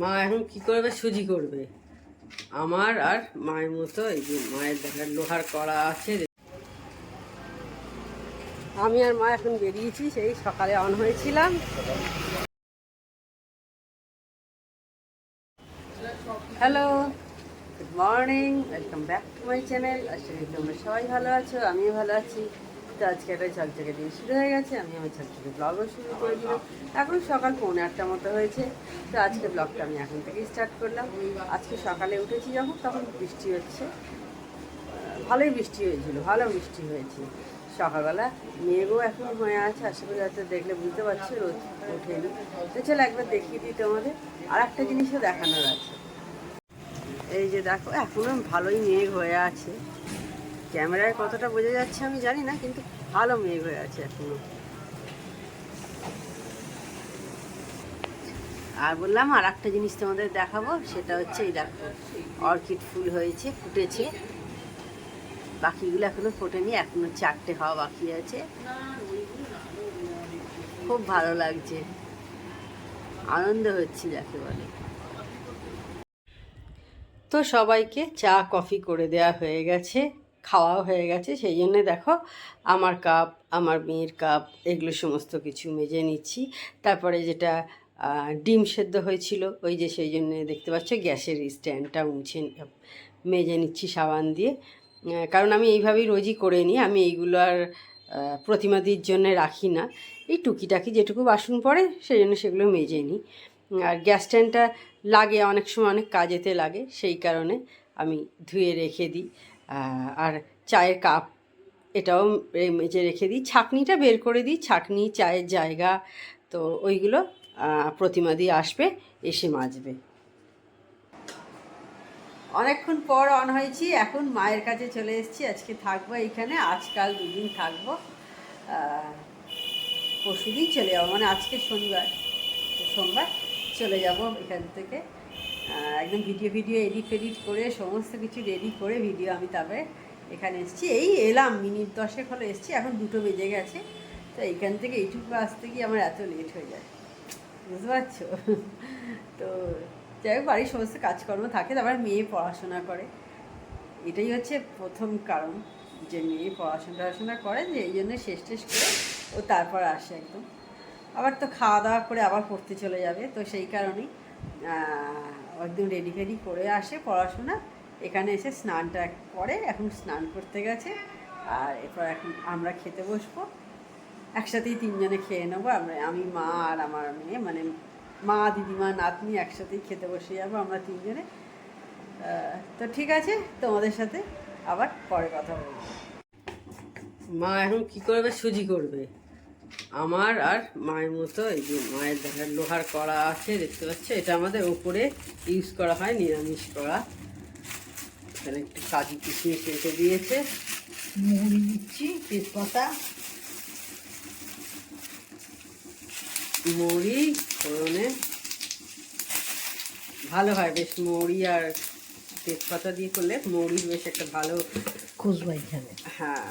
মা এখন কি করবে? সুজি করবে। আমার আর মায়ের মতো এই যে মায়ের দেখার লোহার কড়া আছে। আমি আর মা এখন বেরিয়েছি, সেই সকালে অন হয়েছিলাম। Hello good morning welcome back to my channel করি তোমরা সবাই ভালো আছো, আমিও ভালো আছি। তো আজকে একটা ঝকঝকে দিন শুরু হয়ে গেছে, আমি আমার ঝকঝকে ব্লগও শুরু করে দিলাম। এখন সকাল পৌনে আটটা মতো হয়েছে, তো আজকে ব্লগটা আমি এখন থেকেই স্টার্ট করলাম। আজকে সকালে উঠেছি যখন, তখন বৃষ্টি হচ্ছে। ভালোই বৃষ্টি হয়েছিল, ভালো বৃষ্টি হয়েছে। সকালবেলা মেঘও এখন হয়ে আছে আশা করি হয়তো দেখলে বুঝতে পারছি, রোদ ওঠেনি। তো চলো একবার দেখিয়ে দিই তোমাদের। আর একটা জিনিসও দেখানোর আছে। এই যে দেখো, এখনও ভালোই মেঘ হয়ে আছে। ক্যামেরায় কতটা বোঝা যাচ্ছে আমি জানি না, কিন্তু ভালো মেঘ হয়ে আছে এখনও। আর বললাম আর একটা জিনিস তোমাদের দেখাবো, সেটা হচ্ছে এই দেখো, অর্কিড ফুল হয়েছে, ফুটেছে। বাকিগুলো এখনও ফোটেনি, এখনও চারটে হওয়া বাকি আছে। খুব ভালো লাগছে। আনন্দ হচ্ছে যাকে বলে। তো সবাইকে চা, কফি করে দেওয়া হয়ে গেছে। খাওয়াও হয়ে গেছে, সেই জন্য দেখো আমার কাপ আমার মেয়ের কাপ এগুলো সমস্ত কিছু মেজে নিচ্ছি। তারপরে যেটা ডিম সেদ্ধ হয়েছিল, ওই যে সেই জন্য দেখতে পাচ্ছ গ্যাসের স্ট্যান্ডটা মুছে মেজে নিচ্ছি সাবান দিয়ে। কারণ আমি এইভাবেই রোজই করে নিই, আমি এইগুলো আর প্রতিমাদির জন্য রাখি না। এই টুকিটাকি যেটুকু বাসন পড়ে, সেই জন্য সেগুলো মেজে নিই। আর গ্যাস স্ট্যান্ডটা লাগে, অনেক সময় অনেক কাজেতে লাগে, সেই কারণে আমি ধুয়ে রেখে দিই। আর চায়ের কাপ, এটাও মেজে রেখে দিই। ছাকনিটা বের করে দিই, ছাকনি, চায়ের জায়গা, তো ওইগুলো প্রতিমা দিয়ে আসবে, এসে মাজবে। অনেকক্ষণ পর অন হয়েছি, এখন মায়ের কাছে চলে এসেছি, আজকে থাকব এইখানে, আজকাল দুদিন থাকব। পরশুদিন চলে যাব মানে আজকে শনিবার সোমবার চলে যাব এখান থেকে। একদম ভিডিও ভিডিও এডিট ফেডিট করে, সমস্ত কিছু রেডি করে ভিডিও আমি তবে এখানে এসেছি। এই এলাম, মিনিট দশেক হলো এসেছি, এখন দুটো বেজে গেছে। তো এইখান থেকে এইটুকু আসতে গিয়ে আমার এত লেট হয়ে যায়। বুঝতে পারছ? তো যাই হোক, বাড়ির সমস্ত কাজকর্ম থাকে, তারপর মেয়ে পড়াশোনা করে। এটাই হচ্ছে প্রথম কারণ যে মেয়ে পড়াশোনা টড়াশোনা করে, যে এই জন্য শেষ টেস করে ও তারপর আসে একদম। আবার তো খাওয়া দাওয়া করে আবার পড়তে চলে যাবে, তো সেই কারণেই একদম রেডি ফেডি করে আসে পড়াশোনা। এখানে এসে স্নানটা করে, এখন স্নান করতে গেছে। আর এরপর এখন আমরা খেতে বসবো। একসাথেই তিনজনে খেয়ে নেব। আমরা, আমি, মা আর আমার মেয়ে মানে মা, দিদিমা, নাতনি একসাথেই খেতে বসে যাব আমরা তিনজনে। তো ঠিক আছে, তোমাদের সাথে আবার পরে কথা বলব। মা এখন কি করবে? সুজি করবে। আমার আর মায়ের মতো এই যে মায়ের দেখার লোহার কড়া আছে দেখতে পাচ্ছ? এটা আমাদের ওপরে ইউজ করা হয় নিরামিষ কড়া এখানে একটু কাজু কিশমিশ রেখে দিয়েছে। মুড়ি দিচ্ছি তেজপাতা। মুড়ি ফোড়নে। ভালো হয় বেশ মুড়ি আর তেজপাতা দিয়ে করলে মুড়ির বেশ একটা ভালো খুঁজবো এখানে। হ্যাঁ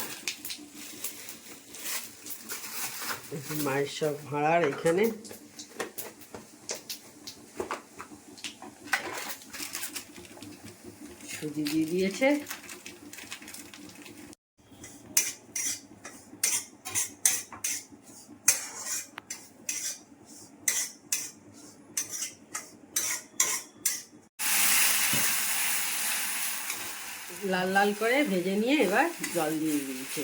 এই যে মায়ের সব ভাড়ার এখানে। সুজি দিয়ে দিয়েছে। লাল লাল করে ভেজে নিয়ে এবার জল দিয়ে দিয়েছে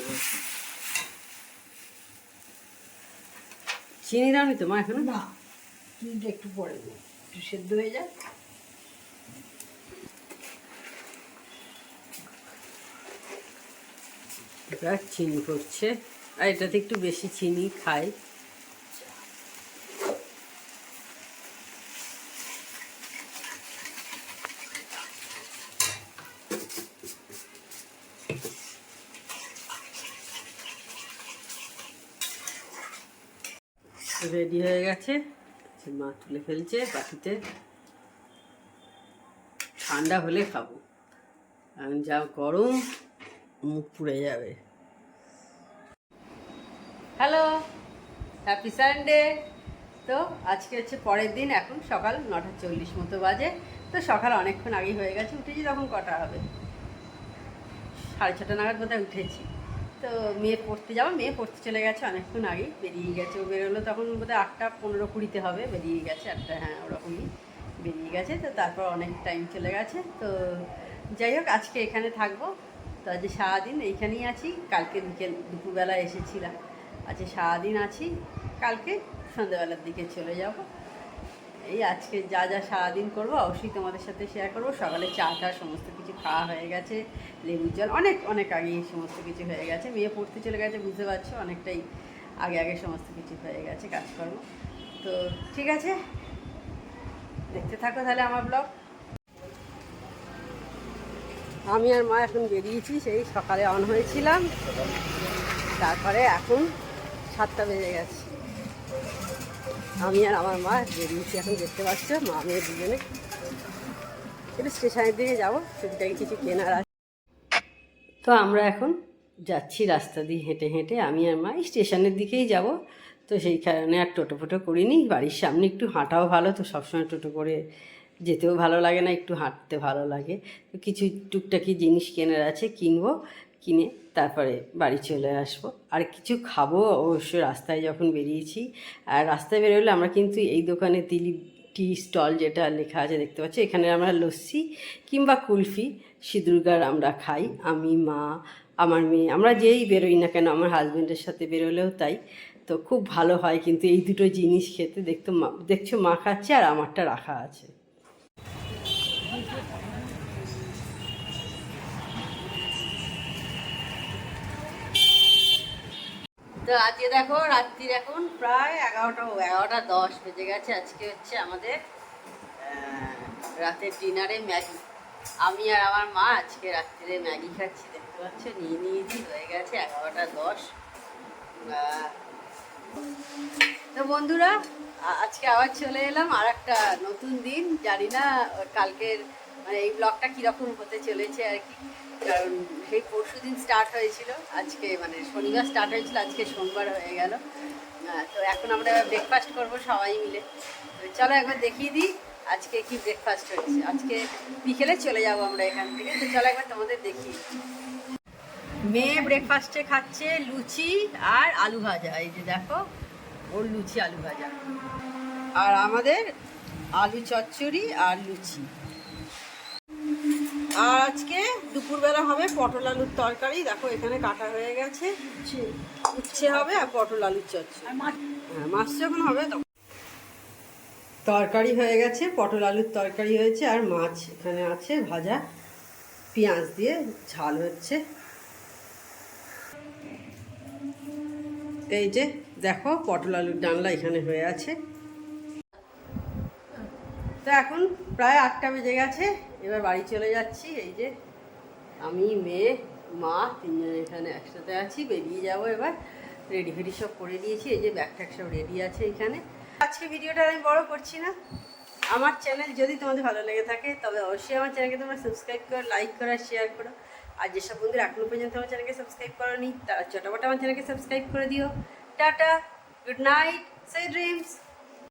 চিনি দাওনি তো মা এখনও? না চিনিটা একটু পরে একটু সেদ্ধ হয়ে যাক। চিনি করছে। আর এটাতে একটু বেশি চিনি খাই। রেডি হয়ে গেছে। মা তুলে ফেলছে, বাটিতে ঠান্ডা হলে খাব। এখন যা গরম, মুখ পুড়ে যাবে। Hello, happy Sunday. তো আজকে হচ্ছে পরের দিন, এখন সকাল নটা চল্লিশ মতো বাজে। তো সকাল অনেকক্ষণ আগেই হয়ে গেছে, উঠেছি তখন কটা হবে? সাড়ে ছটা নাগাদ বোধহয় উঠেছি। তো মেয়ে পড়তে যাব, মেয়ে পড়তে চলে গেছে, অনেকক্ষণ আগেই বেরিয়ে গেছে। ও বেরোলো তখন বোধহয় আটটা পনেরো কুড়িতে হবে, বেরিয়ে গেছে আটটা হ্যাঁ ওরকমই বেরিয়ে গেছে। তো তারপর অনেক টাইম চলে গেছে। তো যাই হোক, আজকে এখানে থাকব। তো আজকে সারাদিন এইখানেই আছি। কালকে বিকেল, দুপুরবেলা এসেছিলাম। আজকে সারাদিন আছি। কালকে সন্ধ্যাবেলার দিকে চলে যাব। এই আজকে যা যা সারাদিন করব, অবশ্যই তোমাদের সাথে শেয়ার করব। সকালে চা টা সমস্ত কিছু খাওয়া হয়ে গেছে, লেবুর জল, অনেক অনেক আগেই সমস্ত কিছু হয়ে গেছে। মেয়ে পড়তে চলে গেছে, বুঝতে পারছ? অনেকটাই আগে আগে সমস্ত কিছু হয়ে গেছে কাজকর্ম। তো ঠিক আছে, দেখতে থাকো তাহলে আমার ব্লগ আমি আর মা এখন বেরিয়েছি, সেই সকালে অন হয়েছিলাম। তারপরে এখন সাতটা বেজে গেছে। আমি আর আমার মা বেরিয়েছি এখন দেখতে পাচ্ছ, মা মেয়ে দুজনে একটু স্টেশনের দিকে যাব, সেদিকে কিছু কেনার আছে। তো আমরা এখন যাচ্ছি রাস্তা দিয়ে হেঁটে হেঁটে, আমি আর মা স্টেশনের দিকেই যাব। তো সেই কারণে আর টোটো ফোটো করিনি, বাড়ির সামনে একটু হাঁটাও ভালো, তো সবসময় টোটো করে যেতেও ভালো লাগে না, একটু হাঁটতে ভালো লাগে। তো কিছু টুকটাকি জিনিস কেনার আছে, কিনবো। কিনে তারপরে বাড়ি চলে আসব। আর কিছু খাব অবশ্য রাস্তায় যখন বেরিয়েছি। আর রাস্তায় বেরোলে আমরা কিন্তু এই দোকানে দিলীপ টি স্টল যেটা লেখা আছে দেখতে পাচ্ছি, এখানে আমরা লস্যি কিংবা কুলফি, সিঁদুরগার আমরা খাই। আমি, মা, আমার মেয়ে, আমরা যেই বেরোই না কেন, আমার হাজব্যান্ডের সাথে বেরোলেও তাই। তো খুব ভালো হয় কিন্তু এই দুটো জিনিস খেতে। দেখতো মা, দেখছ মা খাচ্ছে আর আমারটা রাখা আছে। তো আজকে দেখো, রাত্রির এখন প্রায় এগারোটা এগারোটা দশ বেজে গেছে। আজকে হচ্ছে আমাদের রাতের ডিনারে ম্যাগি। আমি আর আমার মা আজকে রাত্রিরে ম্যাগি খাচ্ছি, দেখতে পাচ্ছ? নিয়ে নিয়েছি, হয়ে গেছে এগারোটা দশ। তো বন্ধুরা আজকে আবার চলে এলাম আর একটা নতুন দিন। জানি না, কালকের মানে এই ব্লগটা কীরকম হতে চলেছে আর কি। কারণ সেই পরশু দিন স্টার্ট হয়েছিল, আজকে মানে শনিবার স্টার্ট হয়েছিল, আজকে সোমবার হয়ে গেল। তো এখন আমরা ব্রেকফাস্ট করব সবাই মিলে। চলো একবার দেখিয়ে দিই আজকে কি ব্রেকফাস্ট হয়েছে। আজকে বিকেলে চলে যাব আমরা এখান থেকে। তো চলো একবার তোমাদের দেখি মেয়ে ব্রেকফাস্টে খাচ্ছে লুচি আর আলু ভাজা। এই যে দেখো, ওর লুচি আলু ভাজা। আর আমাদের আলু চচ্চড়ি আর লুচি। আর আজকে দুপুরবেলা হবে পটল আলুর তরকারি। দেখো এখানে কাটা হয়ে গেছে। উচ্ছে হবে আর পটল আলুর চচ্চড়ি। মাছ? হ্যাঁ মাছ যখন হবে তখন। তরকারি হয়ে গেছে পটল আলুর তরকারি হয়েছে আর মাছ এখানে আছে ভাজা। পেঁয়াজ দিয়ে ঝাল হচ্ছে। এই যে দেখো পটল আলুর ডালনা এখানে হয়ে আছে। তো এখন প্রায় আটটা বেজে গেছে। এবার বাড়ি চলে যাচ্ছি, এই যে আমি, মেয়ে, মা তিনজন এখানে একসাথে আছি, বেরিয়ে যাব এবার। রেডি ফেডি সব করে দিয়েছি, এই যে ব্যাগ ট্যাগ সব রেডি আছে এখানে। আজকে ভিডিওটা আমি বড় করছি না। আমার চ্যানেল যদি তোমাদের ভালো লেগে থাকে, তবে অবশ্যই আমার চ্যানেলকে তোমরা সাবস্ক্রাইব করো লাইক করো শেয়ার করো। আর যেসব বন্ধুরা এখনও পর্যন্ত আমার চ্যানেলকে সাবস্ক্রাইব করোনি, তারা চটাপট আমার চ্যানেলকে সাবস্ক্রাইব করে দিও। Tata good night sweet dreams